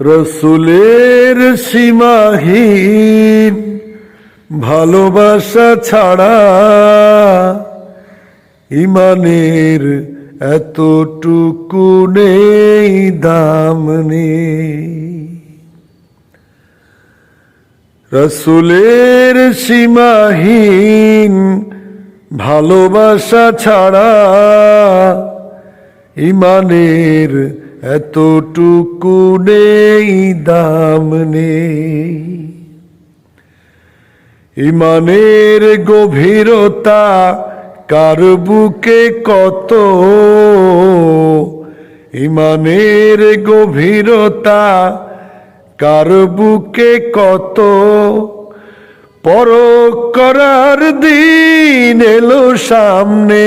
রসুলের সীমাহীন ভালোবাসা ছাড়া ইমানের এতটুকু নেই দাম নেই। রসুলের সীমাহীন ভালোবাসা ছাড়া ইমানের এতটুকু নেই, দাম নেই। ইমানের গভীরতা কার বুকে কত? ইমানের গভীরতা কার বুকে কত? পর করার দিন এলো সামনে।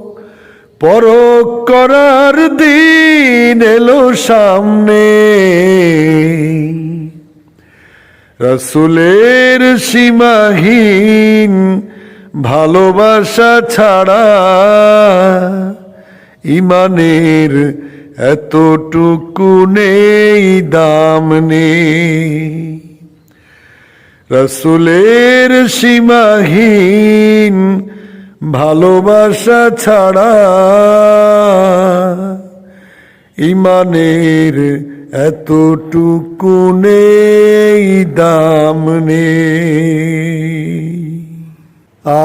পর করার দিন এলো সামনে। রসুলের সীমাহীন ভালোবাসা ছাড়া ইমানের এতটুকু নেই, দাম নেই। রসুলের সীমাহীন ভালোবাসা ছাড়া ইমানের এতটুকু নেই দাম নেই। আ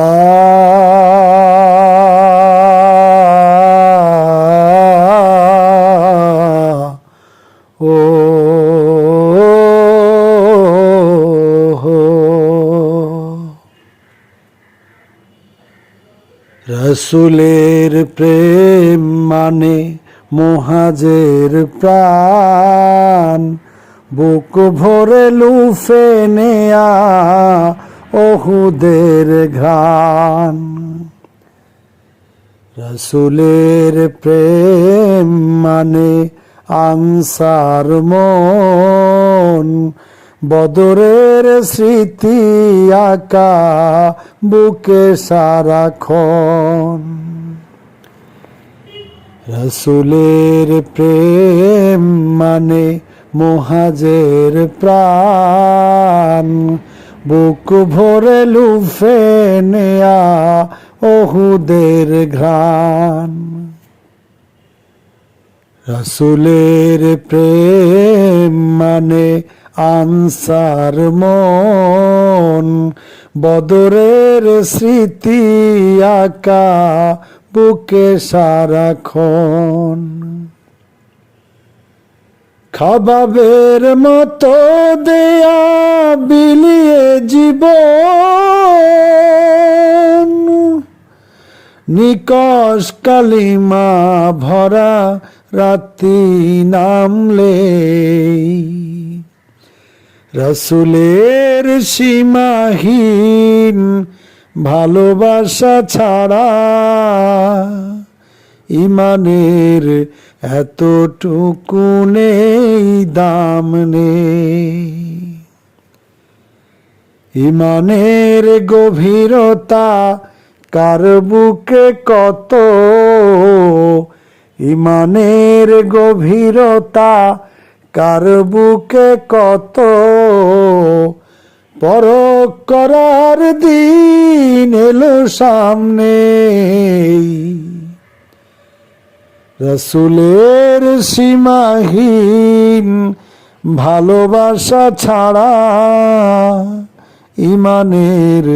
রসুলের প্রেম মানে মহাজের প্রাণ। বুক ভরে লুফে নেয়া ওহুদের ঘ্রাণ। রসুলের প্রেম মানে আনসার মন। বদরের স্মৃতি আকা বুকে সারাক্ষণ। রসুলের প্রেম মানে মহাজের প্রাণ। বুক ভরে লুফে নেয়া ওহুদের ঘ্রাণ। রসুলের প্রেম মানে আনসার মন। বদরের স্মৃতি আকা বুকে সারাক্ষণ। খাবাবের মতো দেয়া বিলিয়ে জীবন। নিকশ কালিমা ভরা রাতি নামলে। রসুলের সীমাহীন ভালোবাসা ছাড়া ইমানের এতটুকু নেই, দাম নেই। ইমানের গভীরতা কার বুকে কত ইমানের গভীরতা? কার বুকে কত পর করার দিন এলো সামনে রসুলের সীমাহীন ভালোবাসা ছাড়া ইমানের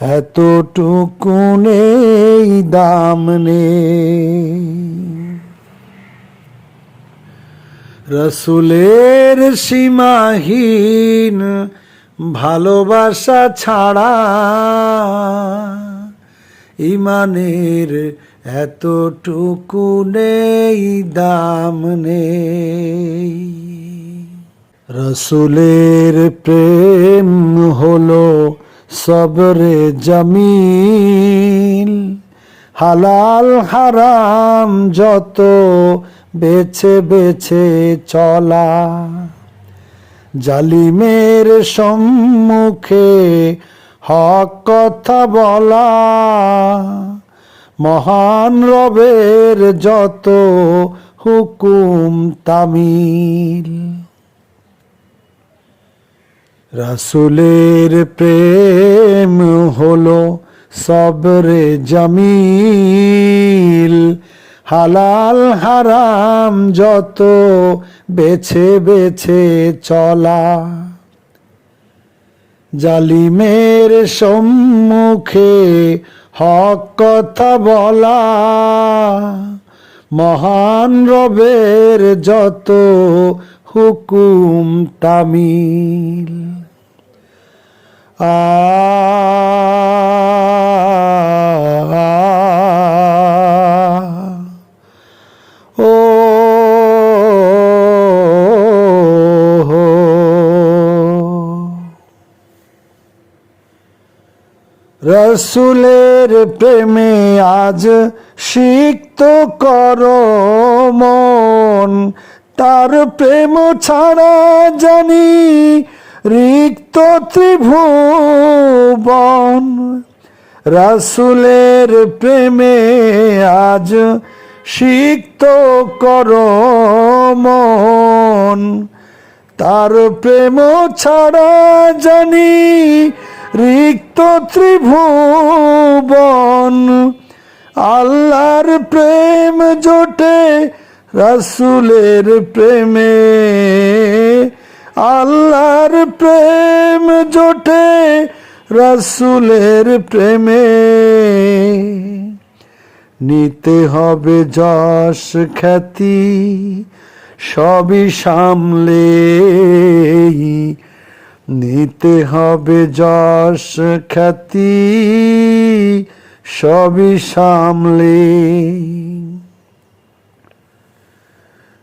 এতটুকু নেই দাম নেই। রসুলের সীমাহীন ভালোবাসা ছাড়া ইমানের এতটুকু নেই দাম নেই। রসুলের প্রেম হলো সবরে জমিল, হালাল হারাম যত বেছে বেছে চলা। জালিমের সম্মুখে হক কথা বলা, মহান রবের যত হুকুম তামিল। রাসুলের প্রেম হলো সবরে জমিল। হালাল হারাম যত বেছে বেছে চলা। জালিমের সম্মুখে হক কথা বলা। মহান রবের যত হুকুম তামিল। আ ও রসুলের প্রেমে আজ সিক্ত কর মন তার প্রেম ছাড়া জানি রিক্ত ত্রিভুবন। রাসুলের প্রেমে আজ সিক্ত কর মন। তার প্রেম ছাড়া জানি রিক্ত ত্রিভুবন। আল্লাহর প্রেম জোটে রাসুলের প্রেমে আল্লাহর প্রেম জোটে, রাসুলের প্রেমে নিতে হবে যশ খ্যাতি, সবই সামলে নিতে হবে যশ খ্যাতি, সবই সামলে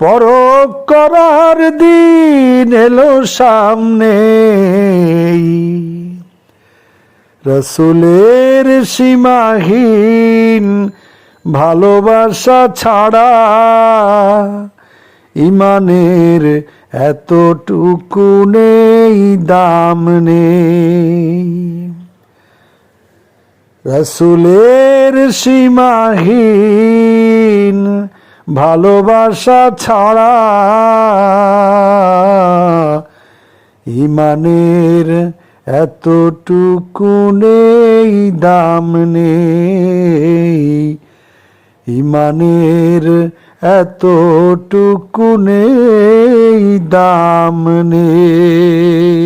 পরক করার দিন এলো সামনে রসুলের সীমাহীন ভালোবাসা ছাড়া ইমানের এতটুকু নেই, দাম নেই। রসুলের সীমাহীন ভালোবাসা ছাড়া ইমানের এতটুকু নেই দাম নেই। ইমানের এতটুকু নেই দাম নেই।